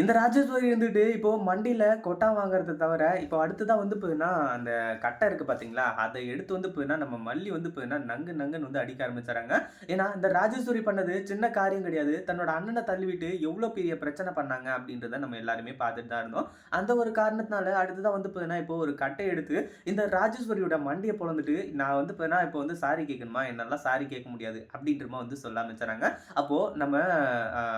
இந்த ராஜேஸ்வரி இருந்துட்டு இப்போ மண்டியில கொட்டா வாங்குறத தவிர, இப்போ அடுத்ததான் வந்து போதுன்னா அந்த கட்டை இருக்கு பார்த்தீங்களா? அதை எடுத்து வந்து போதுன்னா நம்ம மல்லி வந்து போதுன்னா நங்கு நங்குன்னு வந்து அடிக்க ஆரம்பிச்சாங்க ஏன்னா, இந்த ராஜேஸ்வரி பண்ணது சின்ன காரியம் கிடையாது. தன்னோட அண்ணனை தள்ளிவிட்டு எவ்வளோ பெரிய பிரச்சனை பண்ணாங்க அப்படின்றத நம்ம எல்லாருமே பார்த்துட்டு தான் இருந்தோம். அந்த ஒரு காரணத்தினால அடுத்ததான் வந்து போதுன்னா இப்போ ஒரு கட்டை எடுத்து இந்த ராஜேஸ்வரியோட மண்டியை பிறந்துட்டு நான் வந்து போதுன்னா இப்போ வந்து சாரி கேட்கணுமா? என்னால சாரி கேட்க முடியாது அப்படின்றமா வந்து சொல்ல ஆரம்பிச்சாங்க அப்போ நம்ம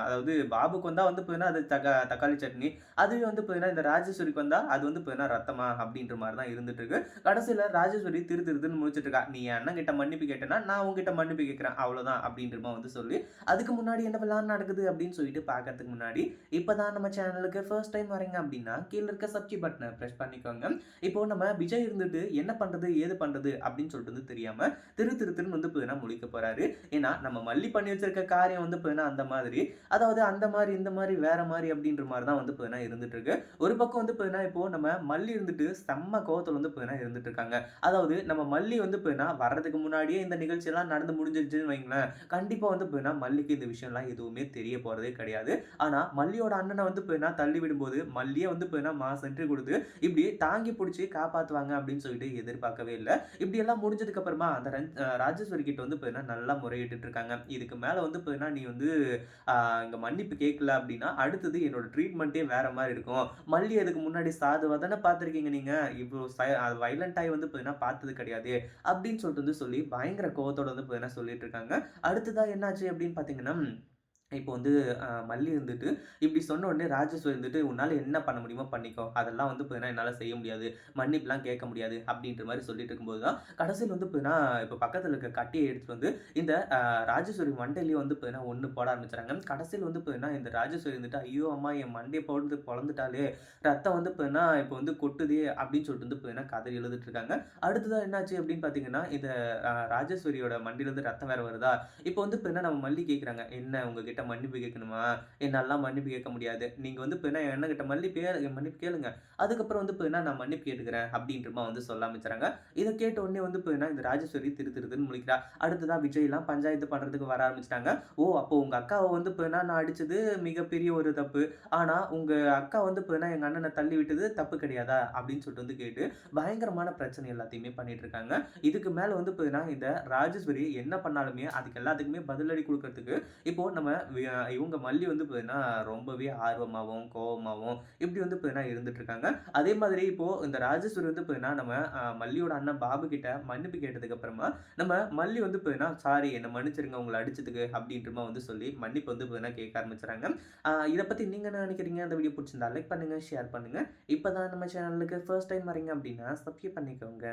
அதாவது பாபுக்கு வந்தா வந்து போதுன்னா அது தக தக்காளி சட்னி. அதுவே வந்து பார்த்தீங்கன்னா, இந்த ராஜேஸ்வரிக்கு வந்தால் அது வந்து பார்த்தீங்கன்னா ரத்தமா அப்படின்ற மாதிரி தான் இருந்துட்டு இருக்கு. கடைசியில் ராஜேஸ்வரி திரு திருன்னு முடிச்சிட்டு இருக்கா. "நீ அண்ணன் கிட்ட மன்னிப்பு கேட்டேன்னா, நான் உங்ககிட்ட மன்னிப்பு கேட்குறேன் அவ்வளோதான்." அப்படின்ற மாரி வந்து சொல்லி, அதுக்கு முன்னாடி என்னவெல்லாம் நடக்குது அப்படின்னு சொல்லிட்டு பார்க்கறதுக்கு முன்னாடி, இப்போ தான் நம்ம சேனலுக்கு ஃபர்ஸ்ட் டைம் வரீங்க அப்படின்னா, கீழே இருக்க சப்ஜி பட்டனை ப்ரெஸ் பண்ணிக்கோங்க. இப்போ நம்ம விஜய் இருந்துட்டு என்ன பண்ணுறது ஏது பண்ணுறது அப்படின்னு சொல்லிட்டு வந்து தெரியாமல் திரு திரு திருன்னு வந்து பார்த்தீங்கன்னா முழிக்க போகிறாரு ஏன்னா, நம்ம மல்லி பண்ணி வச்சிருக்க காரியம் வந்து பார்த்தீங்கன்னா அந்த மாதிரி. அதாவது அந்த மாதிரி இந்த மாதிரி வேற அப்படி அப்படின்ற மாதிரி தான் வந்து பார்த்தீங்கன்னா இருந்துட்டு இருக்கு. ஒரு பக்கம் வந்து பார்த்தீங்கன்னா, இப்போ நம்ம மல்லி இருந்துட்டு செம்ம கோவத்தில் வந்து பார்த்தீங்கன்னா இருந்துட்டு இருக்காங்க. அதாவது நம்ம மல்லி வந்து பார்த்தீங்கன்னா வர்றதுக்கு முன்னாடியே இந்த நிகழ்ச்சியெல்லாம் நடந்து முடிஞ்சிருச்சுன்னு வைங்களேன், கண்டிப்பா வந்து பார்த்தீங்கன்னா மல்லிக்கு இந்த விஷயம்லாம் எதுவுமே தெரிய போறதே கிடையாது. ஆனா, மல்லியோட அண்ணனை வந்து பார்த்தீங்கன்னா தள்ளி விடும்போது, மல்லியே வந்து பார்த்தீங்கன்னா மா சென்று கொடுத்து இப்படி தாங்கி பிடிச்சி காப்பாத்துவாங்க அப்படின்னு சொல்லிட்டு எதிர்பார்க்கவே இல்லை இப்படி எல்லாம் முடிஞ்சதுக்கு அப்புறமா அந்த ரன் ராஜேஸ்வரி கிட்ட வந்து பார்த்தீங்கன்னா நல்லா முறையிட்டு இருக்காங்க. இதுக்கு மேல வந்து பார்த்தீங்கன்னா, நீ வந்து அ இங்க மன்னிப்பு கேட்கல அப்படின்னா, அடுத்தது என்னோட ட்ரீட்மெண்ட்டே வேற மாதிரி இருக்கும். மல்லி அதுக்கு முன்னாடி சாதுவா தானே பார்த்துருக்கீங்க நீங்க. இவ்வளோ ச வயலன்ட் வந்து பார்த்தீங்கன்னா பார்த்தது கிடையாது. அப்படின்னு சொல்லிட்டு வந்து சொல்லி பயங்கர கோவத்தோட வந்து பார்த்தீங்கன்னா சொல்லிட்டு இருக்காங்க. அடுத்ததா என்னாச்சு அப்படின்னு பார்த்தீங்கன்னா, இப்போ வந்து மல்லி இருந்துட்டு இப்படி சொன்ன உடனே ராஜேஸ்வரி இருந்துட்டு, உன்னால் என்ன பண்ண முடியுமோ பண்ணிக்கோ. அதெல்லாம் வந்து பார்த்தீங்கன்னா என்னால் செய்ய முடியாது. மன்னிப்புலாம் கேட்க முடியாது." அப்படின்ற மாதிரி சொல்லிட்டு இருக்கும்போது தான், கடைசியில் வந்து பார்த்தீங்கன்னா, இப்போ பக்கத்தில் இருக்க கட்டியை எடுத்துட்டு வந்து இந்த ராஜேஸ்வரி மண்டையிலயே வந்து பார்த்தீங்கன்னா ஒன்று போட ஆரம்பிச்சுறாங்க. கடைசியில் வந்து பார்த்தீங்கன்னா, இந்த ராஜேஸ்வரி இருந்துட்டு, "ஐயோ! அம்மா என் மண்டையை போட்டு பிறந்துட்டாலே ரத்தம் வந்து பார்த்தீங்கன்னா இப்போ வந்து கொட்டுதே!" அப்படின்னு சொல்லிட்டு வந்து பார்த்தீங்கன்னா கதறி எழுதிட்டு இருக்காங்க. அடுத்ததான் என்னாச்சு அப்படின்னு பார்த்தீங்கன்னா, இந்த ராஜேஸ்வரியோட மண்டையிலருந்து ரத்தம் வேறு வருதா, இப்போ வந்து பார்த்தீங்கன்னா நம்ம மல்லி கேட்குறாங்க, "என்ன உங்ககிட்ட மன்னிப்பு கேட்கணுமா? என்னாலலாம் மன்னிப்பு கேட்க முடியாது. நீங்கள் வந்து இப்போ என்ன அண்ணன்கிட்ட மன்னிப்பு மன்னிப்பு கேளுங்க. அதுக்கப்புறம் வந்து பார்த்தீங்கன்னா நான் மன்னிப்பு கேட்டுக்கிறேன்." அப்படின்றமா வந்து சொல்ல ஆரம்பிச்சுறாங்க. இதை கேட்ட உடனே வந்து பார்த்தீங்கன்னா, இந்த ராஜேஸ்வரி திரு திருதுன்னு முழிக்கிறா. அடுத்ததான் விஜய்லாம் பஞ்சாயத்து பண்ணுறதுக்கு வர ஆரம்பிச்சிட்டாங்க "ஓ! அப்போ உங்கள் அக்காவை வந்து பார்த்தீங்கன்னா நான் அடித்தது மிகப்பெரிய ஒரு தப்பு. ஆனால் உங்கள் அக்கா வந்து பார்த்தீங்கன்னா எங்கள் அண்ணனை தள்ளி விட்டது தப்பு கிடையாதா?" அப்படின்னு சொல்லிட்டு வந்து கேட்டு, பயங்கரமான பிரச்சனை எல்லாத்தையுமே பண்ணிட்டு இருக்காங்க. இதுக்கு மேலே வந்து இப்போ இந்த ராஜேஸ்வரி என்ன பண்ணாலுமே அதுக்கு எல்லாத்துக்குமே பதிலடி கொடுக்கறதுக்கு இப்போ நம்ம இவங்க மல்லி வந்து பார்த்தீங்கன்னா ரொம்பவே ஆர்வமாகவும் கோபமாகவும் இப்படி வந்து பார்த்தீங்கன்னா இருந்துட்டு இருக்காங்க. அதே மாதிரி இப்போது இந்த ராஜேஸ்வரி வந்து பார்த்தீங்கன்னா, நம்ம மல்லியோட அண்ணன் பாபு கிட்ட மன்னிப்பு கேட்டதுக்கு அப்புறமா, நம்ம மல்லி வந்து பார்த்தீங்கன்னா, "சாரி என்னை மன்னிச்சிருங்க உங்களை அடிச்சதுக்கு." அப்படின்றமா வந்து சொல்லி மன்னிப்பு வந்து பார்த்தீங்கன்னா கேட்க ஆரம்பிச்சுறாங்க. இதை பற்றி நீங்கள் என்ன நினைக்கிறீங்க? அந்த வீடியோ பிடிச்சிருந்தா லைக் பண்ணுங்கள் ஷேர் பண்ணுங்கள் இப்போ தான் நம்ம சேனலுக்கு ஃபர்ஸ்ட் டைம் வரீங்க அப்படின்னா சப்ஸ்கிரைப் பண்ணிக்கோங்க.